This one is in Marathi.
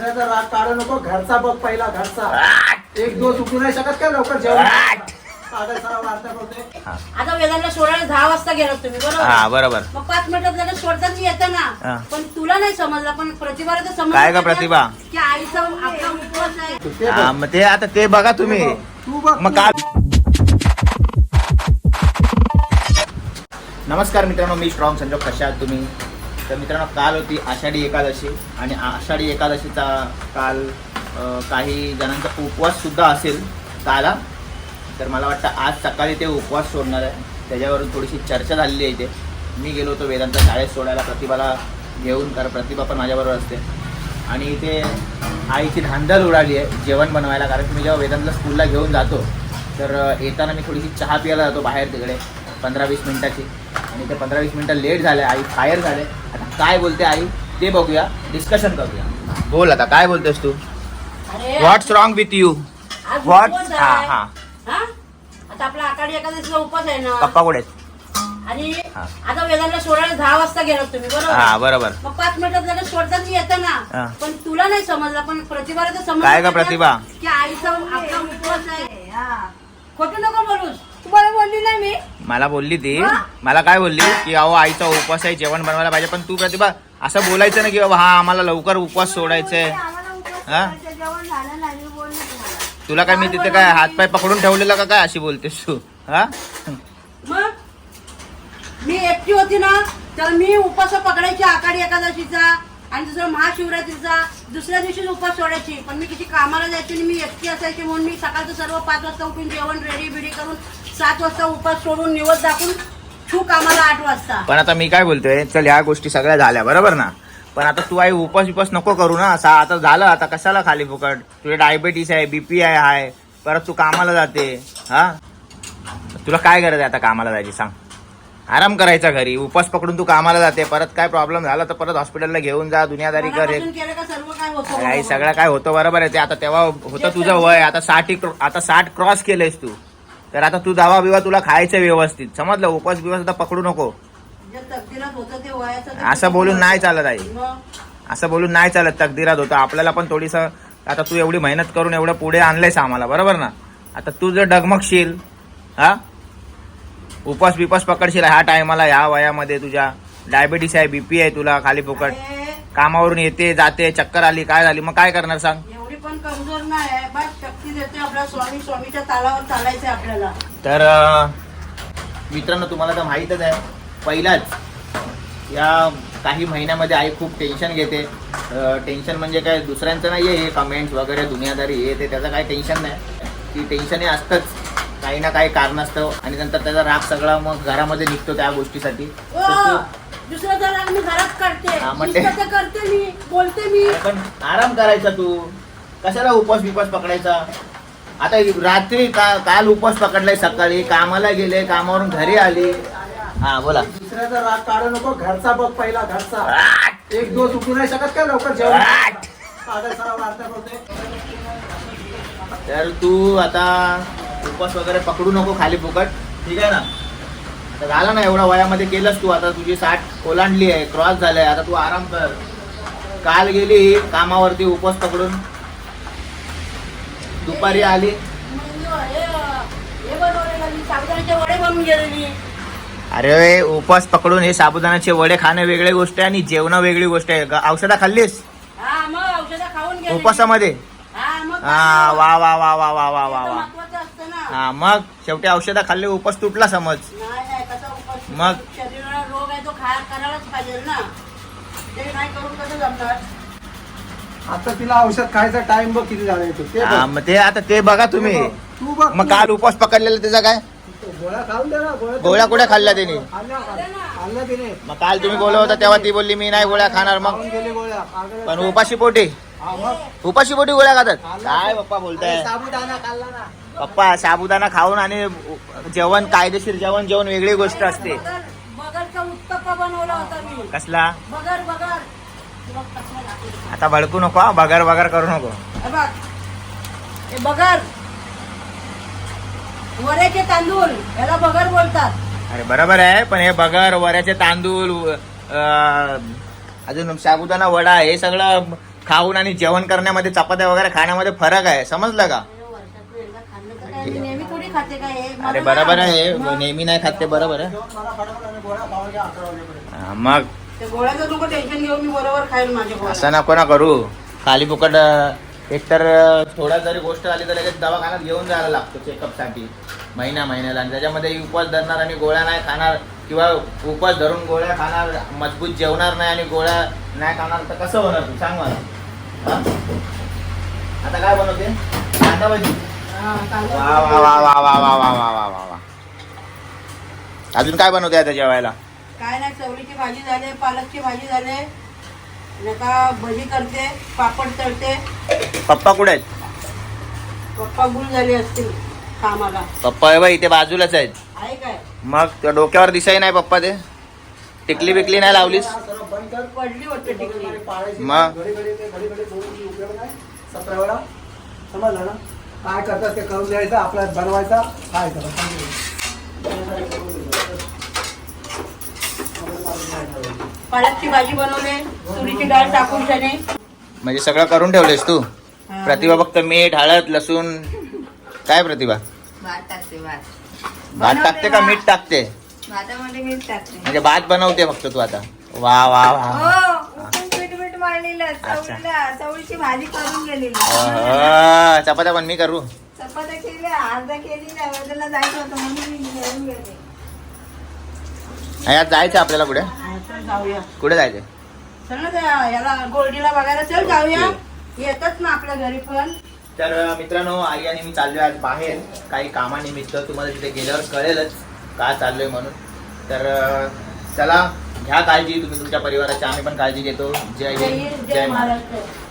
दुसऱ्याचा राग काढू नको घरचा बघ पहिला घरचा. एक दिवस उठू नाही शकत काय लवकर जेवण? पागल सारा वार्ता करतोय आता वेदांना सोडायला दहा वाजता गेलो तुम्ही हा बरोबर. बरोबर मग पाच मिनिटात लगेच सोडताच येतं हा. ना पण तुला नाही समजलं पण प्रतिभाला तर समजलं काय का प्रतिभा? की आईचा आपला उपवास आहे. ते हा, बघ. मग ते आता ते बघा तुम्ही. तू बघ. मग. काय? नमस्कार मित्रांनो मी स्ट्रॉंग संजोग कशा आहात तुम्ही? तर मित्रांनो काल होती आषाढी एकादशी आणि आषाढी एकादशीचा काल काही जणांचा उपवास सुद्धा असेल काला तर मला वाटतं आज सकाळी ते उपवास सोडणार आहे. त्याच्यावरून थोडीशी चर्चा झालेली आहे इथे. मी गेलो होतो वेदांत शाळेत सोडायला प्रतिभाला घेऊन कारण प्रतिभा पण माझ्याबरोबर असते. आणि इथे आईची धांदल उडाली आहे जेवण बनवायला कारण की मी जेव्हा वेदांतला स्कूलला घेऊन जातो तर येताना मी थोडीशी चहा प्यायला जातो बाहेर तिकडे पंधरा वीस मिनिटाची. आणि ते पंधरा वीस मिनटं लेट झाले आई फायर झाले. काय बोलते आई ते बघूया डिस्कशन करूया बोल आता काय बोलतेस तू अरे व्हॉट्स रॉंग विथ यू आज What? उपवास हा, आहे. हा. हा? आता आपला आकाडी एकादशीचा उपवास आहे ना पप्पा कुठे आहेत? आणि हा. आता वेदांना सोडायला दहा वाजता गेलो तुम्ही हा बरोबर बरोबर मग पाच मिनिटात लगेच सोडताच येतं हा. ना पण तुला नाही समजलं पण प्रतिभाला तर समजलं काय का ना प्रतिभा? की आईचा आपला उपवास आहे हा. खोटं नको बोलूस तुम्हाला बोलली नाही मी मला बोलली ती? मला काय बोलली? की अहो आईचा उपवास आहे जेवण बनवायला पाहिजे. पण तू प्रतिभा असं बोलायचं ना की बाबा हा आम्हाला लवकर उपवास सोडायचंय. उपवास हा? तुला काय मी तिथे काय हातपाय पकडून ठेवलेला का काय अशी बोलतेस तू? हा? मग? मी एकटी होती ना तर मी उपास पकडायची आकाडी एकादशीचा आणि दुसरा महाशिवरात्रीचा. दुसऱ्या दिवशीच उपास सोडायची. पण मी किती कामाला जायची आणि मी एकटी असायची म्हणून मी सकाळचं सर्व पाच वाजता उठून जेवण रेडी बिडी करून सात वाजता उपास सोडून निवड दाखवून छू कामाला आठ वाजता. पण आता मी काय बोलतोय चल ह्या गोष्टी सगळ्या झाल्या बरोबर ना? पण आता तू आई उपास विपास नको करू ना असा आता झालं आता कशाला खाली फुकट? तुझे डायबेटीस आहे बीपी आहे हाय परत तू कामाला जाते हा? तुला काय गरज आहे आता कामाला जायची सांग. आराम करायचा घरी उपास पकडून तू कामाला जाते परत काय प्रॉब्लेम झाला तर परत हॉस्पिटलला घेऊन जा दुनियादारी कर. हे मनापासून केलं का सर्व काय होतं? काही सगळं काय होतं बरोबर आहे ते. आता तेव्हा होतं तुझं वय आता साठ आता साठ क्रॉस केलंयस तू. तर आता तू दवा बिवा तुला खायचं व्यवस्थित. समजलं? उपवास बिवास आता पकडू नको. जे तकदीरात होतं ते वयाचं ते असं बोलून नाही चालत आई. मग? असं बोलून नाही चालत तकदीरात होतं. आपल्याला पण थोडीस आता तू एवढी मेहनत करून एवढं पुढे आणलंयस आम्हाला बरोबर ना? आता तू जर डगमगशील हा? उपास बिपास पकडशील ह्या टायमाला ह्या वयामध्ये तुझ्या. डायबिटीस आहे बीपी आहे तुला खाली फुकट. कामावरून येते जाते चक्कर आली काय झाली मग काय करणार सांग? एवढी पण कमजोर नाही. शक्ती देते आपल्या स्वामी स्वामीच्या तालावर चालायचंय आपल्याला. तर मित्रांनो तुम्हाला तर माहीतच आहे पहिलाच या काही महिन्यामध्ये आई खूप टेन्शन घेते. टेन्शन म्हणजे काय दुसऱ्यांचं नाही आहे हे कमेंट्स वगैरे दुनियादारी हे ते त्याचं काही टेन्शन नाही. ती टेन्शन हे असतंच. काही ना काही कारण असतं आणि नंतर त्याचा राग सगळा मग घरामध्ये निघतो त्या गोष्टीसाठी. तर ओ, तू- दुसरं मी घरात काढते हा, मग ते- नुसतं ते करते मी बोलते मी. पण आराम करायचा तू. कशाला उपवास बिपास पकडायचा? आता रात्री का काल उपवास पकडलाय सकाळी कामाला गेले कामावरून घरी आली. हा बोला. दुसऱ्याचा राग काढू नको घरचा बघ पहिला घरचा. एक दिवस उठू नाही शकत काय लवकर जेवण? तर तू आता उपवास वगैरे पकडू नको खाली फुकट. ठीक आहे ना? आता झालं ना एवढ्या वयामध्ये केलंस तू आता तुझी साठ ओलांडली आहे क्रॉस झालाय. आता तू आराम कर. काल गेली कामावरती उपवास पकडून दुपारी आली मग हे, हे बनवलेलं मी साबुदाण्याचे वडे बनवून गेलेली अरे उपवास पकडून हे साबुदाण्याचे वडे खाणं वेगळी गोष्ट आहे आणि जेवणं वेगळी गोष्ट आहे. औषधं खाल्लीस? उपवासामध्ये? हा वा वा वा वा वा वा वा वा. हा मग शेवटी औषधं खाल्ले उपवास तुटला समज. उपास मग? शरीराला रोग आहे तो खायला करायलाच पाहिजे ना. ते नाही करून कसं जमणार? आता तिला औषध खायचा टाइम बघ किती झाला येतो. ते हा बघ. मग ते आता ते बघा तुम्ही. ते बघ. तू बघ मग काल उपवास पकडलेला त्याचा काय? गोळ्या खाऊन दे ना गोळ्या गोळ्या कुठे खाल्ल्या त्याने खाल्ल्या खाल्ल्या तिने. मग काल तुम्ही बोलत होता तेव्हा ती बोलली मी नाही गोळ्या खाणार मग. खाऊन गेली गोळ्या. पागल पण उपाशी पोटी. हा, मग. उपाशी पोटी गोळ्या खातात? काय पप्पा बोलताय? अरे साबुदाणा खाल्ला ना. पप्पा साबुदाणा खाऊन आणि जेवण कायदेशीर जेवण जेवण वेगळी गोष्ट असते. बगर बगरचा उत्तप्पा बनवला होता मी. कसला? बगर बगर? आता भडकू नको हा, बगर बगर करू नको. हे बगर. वऱ्याचे तांदूळ. याला बगर बोलतात. अरे बरोबर आहे पण हे बगर वऱ्याचे तांदूळ अं, अजून साबुदाणा वडा हे सगळं खाऊन आणि जेवण करण्यामध्ये चपात्या वगैरे खाण्यामध्ये फरक आहे. समजलं का? वर्षातून एकदा खाल्लं तर काय, मी नेहमी थोडी खाते का हे मला अरे नाही बरोबर आहे. मग नेहमी नाही खात ते बरोबर आहे. हा, मग ते गोळ्याचं नको टेन्शन घेऊन मी बरोबर खाईल माझ्या गोळ्या. असं नको ना करू. खाली फुकट एकतर थोडा जरी गोष्ट आली तर लगेच दवाखान्यात घेऊन जायला लागतो चेकअपसाठी महिना महिन्याला. आणि त्याच्यामध्ये उपवास धरणार आणि गोळ्या नाही खाणार किंवा उपवास धरून गोळ्या खाणार मजबूत जेवणार नाही आणि गोळ्या नाही खाणार तर कसं होणार तू? सांग मला. हा? आता काय बनवते? कांदा भाजी. हा, वा वा वा वा वा वा वा वा वा वा वा. अजून काय बनवते आता जेवायला? काय नाही चवळीची भाजी झाली पालकची भाजी झाली. नका भजी करते पापड तळते. पप्पा कुठे आहेत? पप्पा गुल झाले असतील कामाला. पप्पा आहे बाई इथे बाजूलाच आहेत. आहे काय? मग त्या डोक्यावर दिसाय नाही पप्पा ते. टिकली बिकली नाही लावलीस? कर पडली वाटतं टिकली. मग? सतरा वेळा समजलं ना? काय करतात ते करून द्यायचं आपला बनवायचा खायचं बस, पालकची भाजी बनवले तुरीची डाळ टाकून त्याने. म्हणजे सगळं करून ठेवलेस तू? प्रतिभा फक्त मीठ हळद लसूण काय प्रतिभा? भात टाकते भात. भात टाकते का मीठ टाकते? भातामध्ये मीठ टाकते. म्हणजे भात बनवते फक्त तू आता. वा वा हो वा चवळीची भाजी करून गेलेली. अह, चपात्या पण मी करू? चपात्या केल्या अर्धा केली नाही जायचं होतं म्हणून मी घेऊन गेले. यात जायचं आपल्याला कुठे? हा, चल जाऊया. कुठे जायचं चल ना त्या याला गोल्डीला बघायला चल जाऊया. येतात ना आपल्या घरी पण. तर मित्रांनो आई आणि मी चाललोय आज बाहेर. काही कामानिमित्त तुम्हाला तिथे गेल्यावर कळेलच का चाललोय म्हणून. तर चला घ्या काळजी. तुम्ही तुमच्या परिवाराची आम्ही पण काळजी घेतो. जय जय हिंद जय महाराष्ट्र.